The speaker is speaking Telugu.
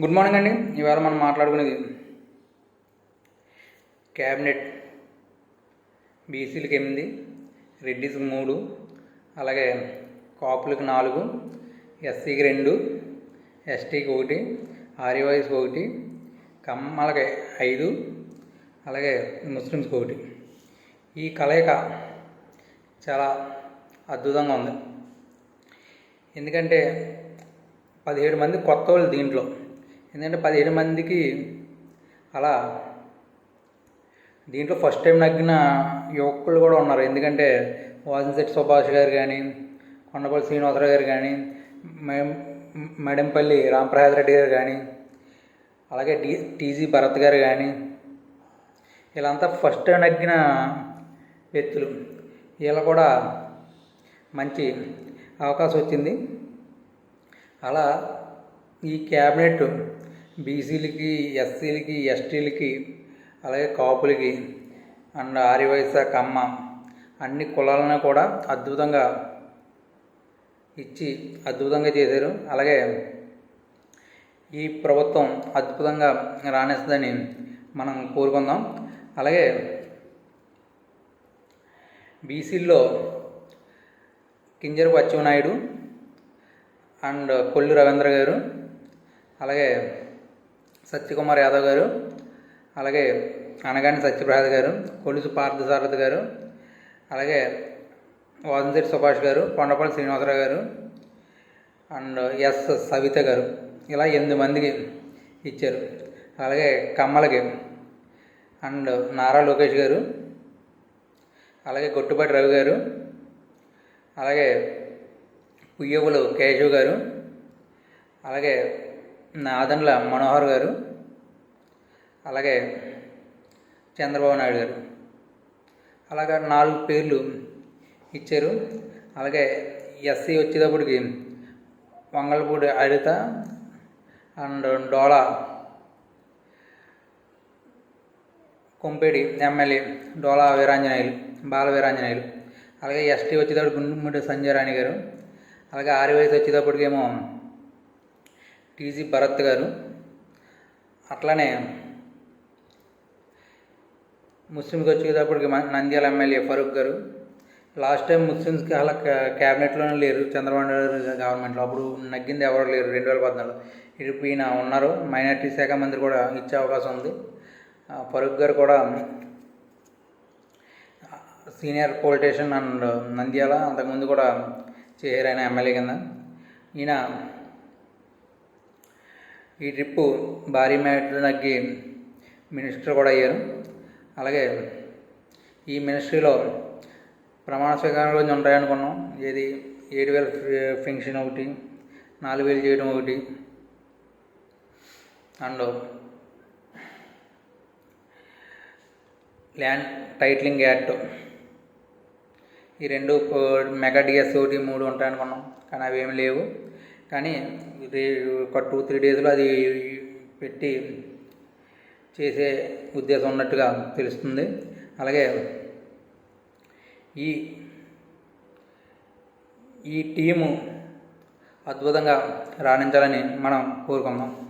గుడ్ మార్నింగ్ అండి. ఇవాళ మనం మాట్లాడుకునేది క్యాబినెట్ బీసీలకు ఎనిమిది రెడ్డిస్కి మూడు అలాగే కాపులకు నాలుగు ఎస్సీకి రెండు ఎస్టీకి ఒకటి ఆర్యవైస్కి ఒకటి కమ్మలకి ఐదు అలాగే ముస్లిమ్స్కి ఒకటి. ఈ కలయిక చాలా అద్భుతంగా ఉంది. ఎందుకంటే పదిహేడు మంది కొత్త వాళ్ళు దీంట్లో. ఎందుకంటే పదిహేను మందికి అలా దీంట్లో ఫస్ట్ టైం నగ్గిన యువకులు కూడా ఉన్నారు. ఎందుకంటే వాసంశెట్టి సుభాష్ గారు కానీ కొండపల్లి శ్రీనివాసరావు గారు కానీ మే- మడెంపల్లి రామప్రసాద్ రెడ్డి గారు కానీ అలాగే డి టీజీ భరత్ గారు కానీ వీళ్ళంతా ఫస్ట్ టైం నగ్గిన వ్యక్తులు. వీళ్ళ కూడా మంచి అవకాశం వచ్చింది. అలా ఈ క్యాబినెట్ బీసీలకి ఎస్సీలకి ఎస్టీలకి అలాగే కాపులకి అండ్ ఆర్యవైశ్య కమ్మ అన్ని కులాలను కూడా అద్భుతంగా ఇచ్చి అద్భుతంగా చేశారు. అలాగే ఈ ప్రభుత్వం అద్భుతంగా రాణిస్తుందని మనం కోరుకుందాం. అలాగే బీసీల్లో కింజరపు అచ్చెన్నాయుడు అండ్ కొల్లు రవీంద్ర గారు అలాగే సత్యకుమార్ యాదవ్ గారు అలాగే అనగాని సత్యప్రసాద్ గారు కొలుసు పార్థసారథి గారు అలాగే వాదంశెట్టి సుభాష్ గారు కొండపల్లి శ్రీనివాసరావు గారు అండ్ ఎస్ సవిత గారు. ఇలా ఎనిమిది మందికి ఇచ్చారు. అలాగే కమ్మలకి అండ్ నారా లోకేష్ గారు అలాగే గొట్టుపాటి రవి గారు అలాగే పుయ్యవులు కేశవ్ గారు అలాగే నాదన్ల మనోహర్ గారు అలాగే చంద్రబాబు నాయుడు గారు. అలాగే నాలుగు పేర్లు ఇచ్చారు. అలాగే ఎస్సీ వచ్చేటప్పటికి వంగలపూడి అడిత అండ్ డోలా కొంపేడి ఎమ్మెల్యే డోలా వీరాంజనేయులు బాల వీరాంజనేయులు. అలాగే ఎస్టీ వచ్చేటప్పుడు గుండుమూడి సంజయ్ రాణి గారు. అలాగే ఆరు వయసు వచ్చేటప్పటికేమో టీజీ భరత్ గారు. అట్లానే ముస్లింకి వచ్చేటప్పటికి నంద్యాల ఎమ్మెల్యే ఫరూక్ గారు. లాస్ట్ టైం ముస్లిమ్స్కి అలా క్యాబినెట్లోనే లేరు. చంద్రబాబు నాయుడు గారు గవర్నమెంట్లో. అప్పుడు నగ్గింది ఎవరు లేరు. రెండు వేల పద్నాలుగు ఇప్పుడు ఈయన ఉన్నారు. మైనార్టీ శాఖ మంత్రి కూడా ఇచ్చే అవకాశం ఉంది. ఫరూక్ గారు కూడా సీనియర్ పొలిటీషియన్ అండ్ నంద్యాల. అంతకుముందు కూడా చేశారు ఆయన ఎమ్మెల్యే కింద. ఈయన ఈ ట్రిప్పు భారీ మేట తగ్గి మినిస్టర్ కూడా అయ్యారు. అలాగే ఈ మినిస్ట్రీలో ప్రమాణ స్వీకారం రోజు ఉంటాయనుకున్నాం. ఏది ఏడు వేల ఫెన్షన్ ఒకటి నాలుగు వేలు చేయడం ఒకటి అండ్ ల్యాండ్ టైటిలింగ్ యాక్ట్. ఈ రెండు మెగా డిఎస్ ఒకటి మూడు ఉంటాయనుకున్నాం. కానీ అవి ఏమి లేవు. కానీ ఒక టూ త్రీ డేస్లో అది పెట్టి చేసే ఉద్దేశం ఉన్నట్టుగా తెలుస్తుంది. అలాగే ఈ ఈ టీము అద్భుతంగా రాణించాలని మనం కోరుకుందాం.